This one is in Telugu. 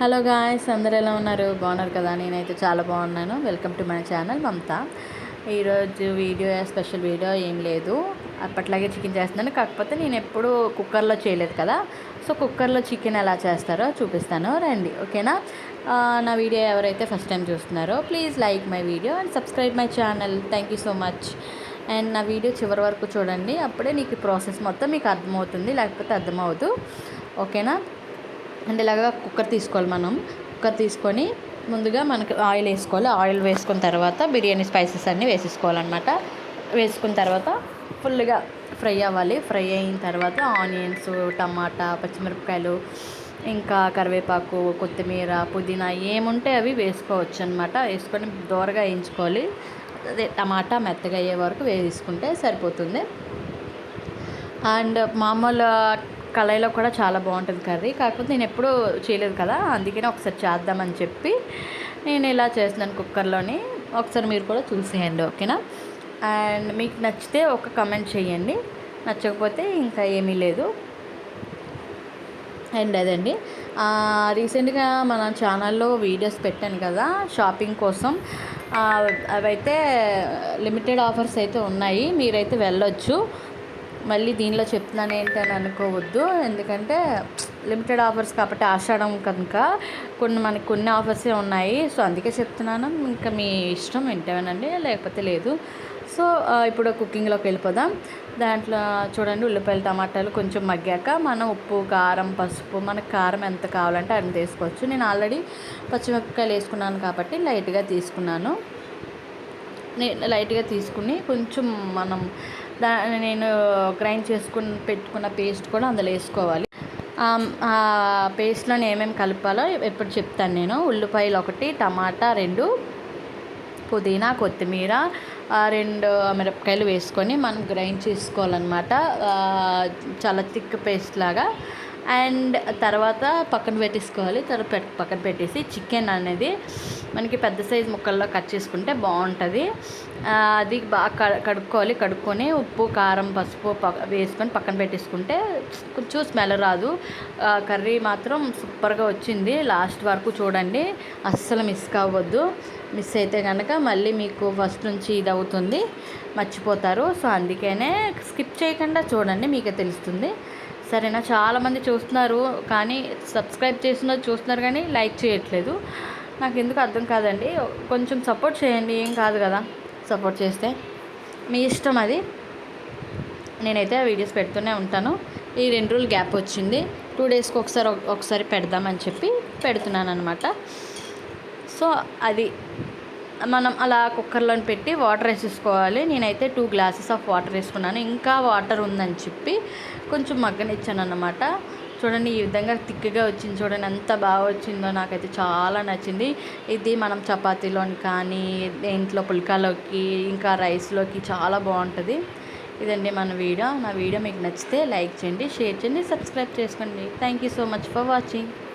హలో గాయస్ అందరు ఎలా ఉన్నారు? బాగున్నారు కదా? నేనైతే చాలా బాగున్నాను. Welcome to my channel Mamatha. ఈరోజు వీడియో స్పెషల్ వీడియో ఏం లేదు. అప్పట్లాగే చికెన్ చేస్తున్నాను. కాకపోతే నేను ఎప్పుడు కుక్కర్లో చేయలేదు కదా. సో కుక్కర్లో చికెన్ ఎలా చేస్తారో చూపిస్తాను. రండి ఓకేనా? నా వీడియో ఎవరైతే ఫస్ట్ టైం చూస్తున్నారో please like my video and subscribe my channel thank you so much and నా వీడియో చివరి వరకు చూడండి. అప్పుడే నీకు ప్రాసెస్ మొత్తం మీకు అర్థమవుతుంది. లేకపోతే అర్థమవుతూ ఓకేనా? అంటే ఇలాగా కుక్కర్ తీసుకోవాలి మనం. కుక్కర్ తీసుకొని ముందుగా మనకి ఆయిల్ వేసుకోవాలి. ఆయిల్ వేసుకున్న తర్వాత బిర్యానీ స్పైసెస్ అన్నీ వేసేసుకోవాలన్నమాట. వేసుకున్న తర్వాత ఫుల్గా ఫ్రై అవ్వాలి. ఫ్రై అయిన తర్వాత ఆనియన్స్ టమాటా పచ్చిమిరపకాయలు ఇంకా కరివేపాకు కొత్తిమీర పుదీనా ఏముంటే అవి వేసుకోవచ్చు అనమాట వేసుకొని దోరగా వేయించుకోవాలి. అదే టమాటా మెత్తగా అయ్యే వరకు వేసుకుంటే సరిపోతుంది. అండ్ మామూలు కళాయిలో కూడా చాలా బాగుంటుంది కర్రీ. కాకపోతే నేను ఎప్పుడూ చేయలేదు కదా అందుకనే ఒకసారి చేద్దామని చెప్పి నేను ఇలా చేస్తున్నాను కుక్కర్లోని. ఒకసారి మీరు కూడా చూసేయండి ఓకేనా? అండ్ మీకు నచ్చితే ఒక కమెంట్ చేయండి. నచ్చకపోతే ఇంకా ఏమీ లేదు. అండ్ అదండి. రీసెంట్గా మన ఛానల్లో వీడియోస్ పెట్టాను కదా షాపింగ్ కోసం. అవైతే లిమిటెడ్ ఆఫర్స్ అయితే ఉన్నాయి. మీరైతే వెళ్ళొచ్చు. మళ్ళీ దీనిలో చెప్తున్నాను ఏంటని అనుకోవద్దు. ఎందుకంటే లిమిటెడ్ ఆఫర్స్ కాబట్టి ఆషాఢం కనుక కొన్ని మనకి కొన్ని ఆఫర్సే ఉన్నాయి. సో అందుకే చెప్తున్నాను. ఇంకా మీ ఇష్టం ఏంటనండి లేకపోతే లేదు. సో ఇప్పుడు కుకింగ్లోకి వెళ్ళిపోదాం. దాంట్లో చూడండి ఉల్లిపాయలు టమాటాలు కొంచెం మగ్గాక మనం ఉప్పు కారం పసుపు మనకు కారం ఎంత కావాలంటే అంత వేసుకోవచ్చు నేను ఆల్రెడీ పచ్చిమిరపకాయలు వేసుకున్నాను కాబట్టి లైట్గా తీసుకున్నాను. నేను లైట్గా తీసుకుని కొంచెం మనం దా నేను గ్రైండ్ చేసుకుని పెట్టుకున్న పేస్ట్ కూడా అందులో వేసుకోవాలి. ఆ పేస్ట్లో ఏమేమి కలపాలో ఎప్పుడు చెప్తాను నేను. ఉల్లిపాయలు ఒకటి టమాటా రెండు పుదీనా కొత్తిమీర రెండు మిరపకాయలు వేసుకొని మనం గ్రైండ్ చేసుకోవాలన్నమాట. చాలా థిక్ పేస్ట్ లాగా అండ్ తర్వాత పక్కన పెట్టేసుకోవాలి. తర్వాత పెట్- పక్కన పెట్టేసి చికెన్ అనేది మనకి పెద్ద సైజు ముక్కల్లో కట్ చేసుకుంటే బాగుంటుంది. అది బాగా కడుక్కోవాలి. కడుక్కొని ఉప్పు కారం పసుపు వేసుకొని పక్కన పెట్టేసుకుంటే కొంచెం స్మెల్ రాదు. కర్రీ మాత్రం సూపర్గా వచ్చింది. లాస్ట్ వరకు చూడండి. అస్సలు మిస్ కావద్దు. మిస్ అయితే కనుక మళ్ళీ మీకు ఫస్ట్ నుంచి ఇది అవుతుంది. మర్చిపోతారు. సో అందుకనే స్కిప్ చేయకుండా చూడండి. మీకే తెలుస్తుంది. సరేనా? చాలామంది చూస్తున్నారు కానీ సబ్స్క్రైబ్ చేస్తున్నారు చూస్తున్నారు కానీ లైక్ చేయట్లేదు. నాకు ఎందుకు అర్థం కాదండి. కొంచెం సపోర్ట్ చేయండి. ఏం కాదు కదా సపోర్ట్ చేస్తే. మీ ఇష్టం అది. నేనైతే వీడియోస్ పెడుతూనే ఉంటాను. ఈ రెండు రోజులు గ్యాప్ వచ్చింది. టూ డేస్కి ఒకసారి ఒకసారి పెడదామని చెప్పి పెడుతున్నాను అనమాట సో అది మనం అలా కుక్కర్లో పెట్టి వాటర్ వేసేసుకోవాలి. నేనైతే టూ గ్లాసెస్ ఆఫ్ వాటర్ వేసుకున్నాను. ఇంకా వాటర్ ఉందని చెప్పి కొంచెం మగ్గనిచ్చాను అనమాట చూడండి ఈ విధంగా థిక్గా వచ్చింది చూడండి ఎంత బాగా వచ్చిందో నాకైతే చాలా నచ్చింది. ఇది మనం చపాతీలోని కానీ ఇంట్లో పుల్కాలోకి ఇంకా రైస్లోకి చాలా బాగుంటుంది. ఇదండి మన వీడియో. నా వీడియో మీకు నచ్చితే లైక్ చేయండి షేర్ చేయండి సబ్స్క్రైబ్ చేసుకోండి. Thank you so much for watching